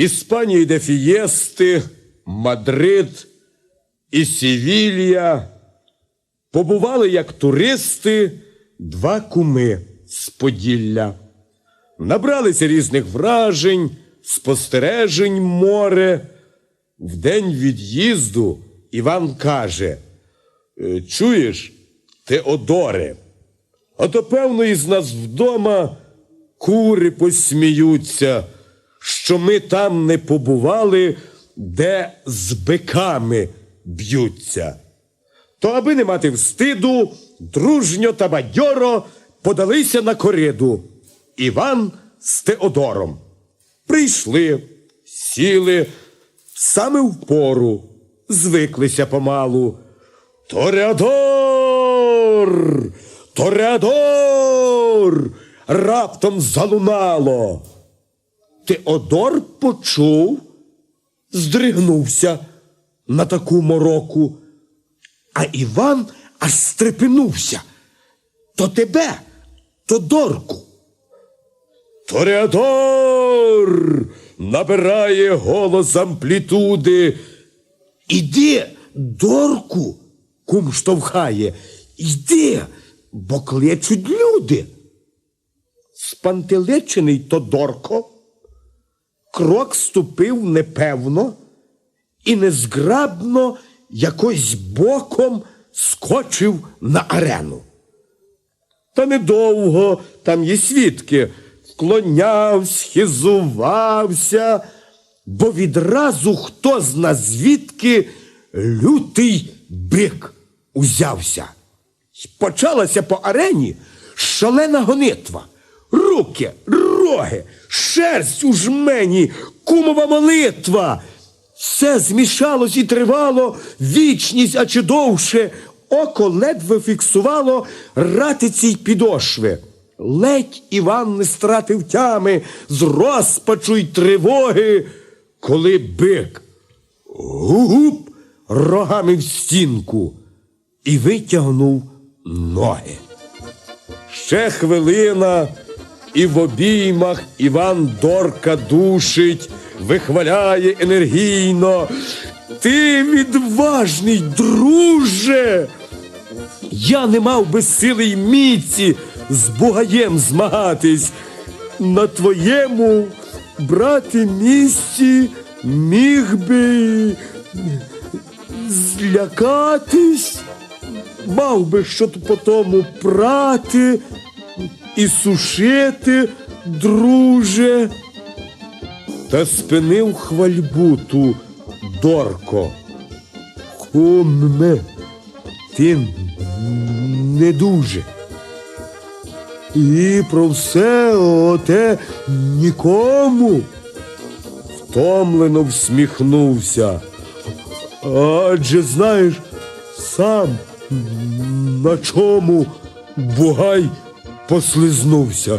Іспанії де Фієсти, Мадрид і Сівілля побували як туристи два куми з Поділля. Набралися різних вражень, спостережень море. В день від'їзду Іван каже: «Е, Чуєш, Теодоре, а то певно із нас вдома кури посміються, що ми там не побували, де з биками б'ються. То, аби не мати встиду, дружньо та бадьоро подалися на кориду. Іван з Теодором. Прийшли, сіли саме в пору, звиклися помалу. Тореадор! Тореадор! Раптом залунало. Теодор почув, здригнувся на таку мороку, а Іван аж стрепенувся. То тебе, то дорку. Тореадор набирає голос амплітуди. Іди, дорку, кум штовхає. Йди, бо кличуть люди. Спантеличений Тодорко крок ступив непевно і незграбно якось боком скочив на арену. Та недовго там є свідки. Вклонявся, хизувався, бо відразу хто зна звідки лютий бик узявся. Почалася по арені шалена гонитва. Руки, роги, шерсть у жмені, кумова молитва. Все змішалось і тривало, вічність, а чи довше, око ледве фіксувало ратиці й підошви. Ледь Іван не стратив тями з розпачу й тривоги, коли бик гуп рогами в стінку і витягнув ноги. Ще хвилина, і в обіймах Іван Дорка душить, вихваляє енергійно. Ти відважний, друже. Я не мав би сили й міці з бугаєм змагатись. На твоєму, брате, місці міг би злякатись, мав би що по тому прати і сушити, друже. Та спинив хвальбу ту Дорко. Кумне, ти не дуже. І про все оте нікому. Втомлено всміхнувся. Адже знаєш, сам на чому Бугай послизнувся.